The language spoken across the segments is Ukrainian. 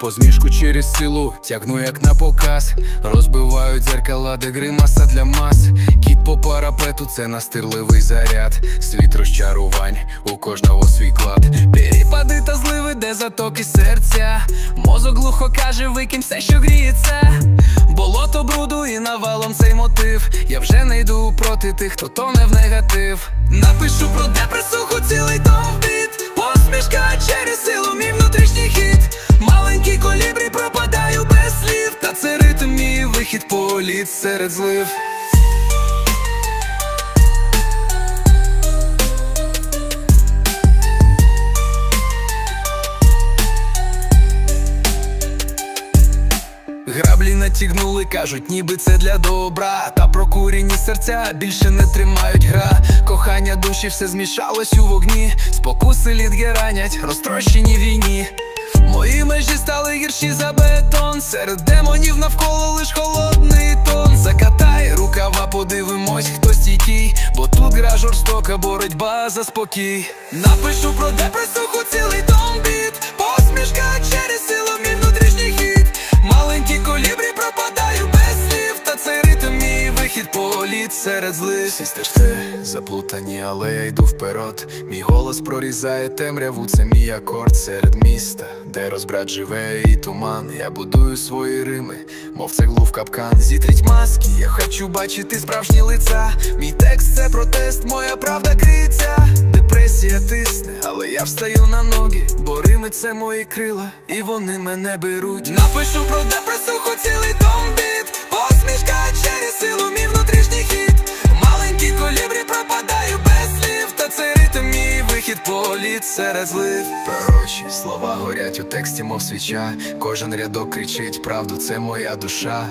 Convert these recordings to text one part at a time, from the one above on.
Позмішку через силу тягну як на показ. Розбивають дзеркала, де гримаса для мас. Кіт по парапету, це настирливий заряд. Світ розчарувань, у кожного свій клад. Перепади та зливи, де затоки серця. Мозок глухо каже, викинь все, що гріється йду тих, хто тоне в негатив. Напишу про депресуху цілий товбіт Посмішка через силу, мій внутрішній хід. Маленький колібрі пропадаю без слів. Та це ритм мій вихід політ серед злив Граблі натягнули, кажуть, ніби це для добра. Та прокурені серця більше не тримають гра. Кохання душі все змішалось у вогні. Спокуси лід ранять, розтрощені війні. Мої межі стали гірші за бетон. Серед демонів навколо лиш холодний тон. Закатай рукава, подивимось, хто стійкий. Бо тут гра жорстока боротьба за спокій. Напишу про депресуху цілий томбіт. Посмішка через серед злив. Всі стежки заплутані, але я йду вперед. Мій голос прорізає темряву, це мій акорд серед міста, де розбрат живе і туман. Я будую свої рими, мов цеглу в капкан. Зітріть маски, я хочу бачити справжні лиця. Мій текст це протест, моя правда криється. Депресія тисне, але я встаю на ноги, бо рими це мої крила, і вони мене беруть. Напишу про депресуху цілий томбіт вихід політ серед злив. Пророчі слова горять у тексті, мов свіча. Кожен рядок кричить правду, це моя душа.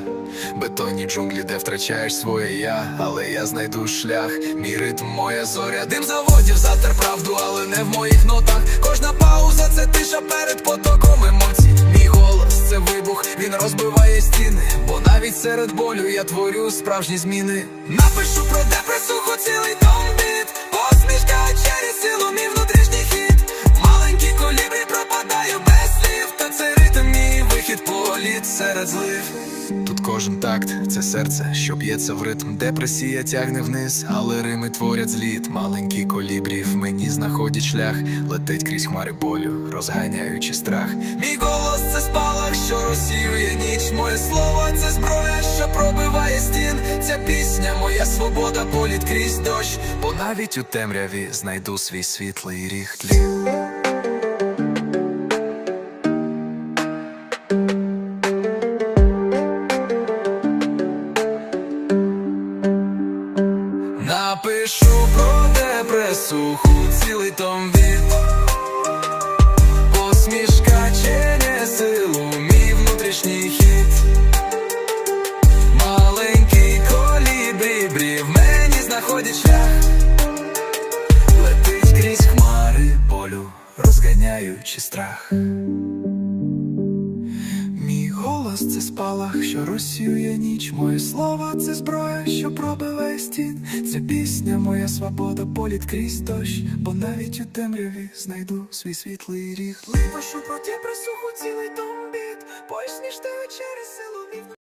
Бетонні джунглі, де втрачаєш своє я, але я знайду шлях, мій ритм, моя зоря. Дим заводів затер правду, але не в моїх нотах. Кожна пауза це тиша перед потоком емоцій. Мій голос це вибух, він розбиває стіни. Бо навіть серед болю я творю справжні зміни. Напишу про депресуху цілий томбіт Посмішка через силу, кожен такт це серце, що б'ється в ритм. Депресія тягне вниз, але рими творять зліт. Маленький колібрі в мені знаходять шлях, летить крізь хмари болю, розганяючи страх. Мій голос це спалах, що розсіює ніч. Моє слово це зброя, що пробиває стін. Ця пісня, моя свобода, політ крізь дощ. Бо навіть у темряві знайду свій світлий ріг тлів. Депресуху цілий том від Посмішка через силу, мій внутрішній хід. Маленький колібрі в мені знаходять шлях. Летить крізь хмари болю, розганяючи страх спалах, що розсіює ніч. Моє слово це зброя, що пробиває стін. Це пісня, моя свобода, політ крізь дощ, бо навіть у темряві знайду свій світлий ріг. Липошу проти присуху цілий дом бід, Поясніш тебе через мій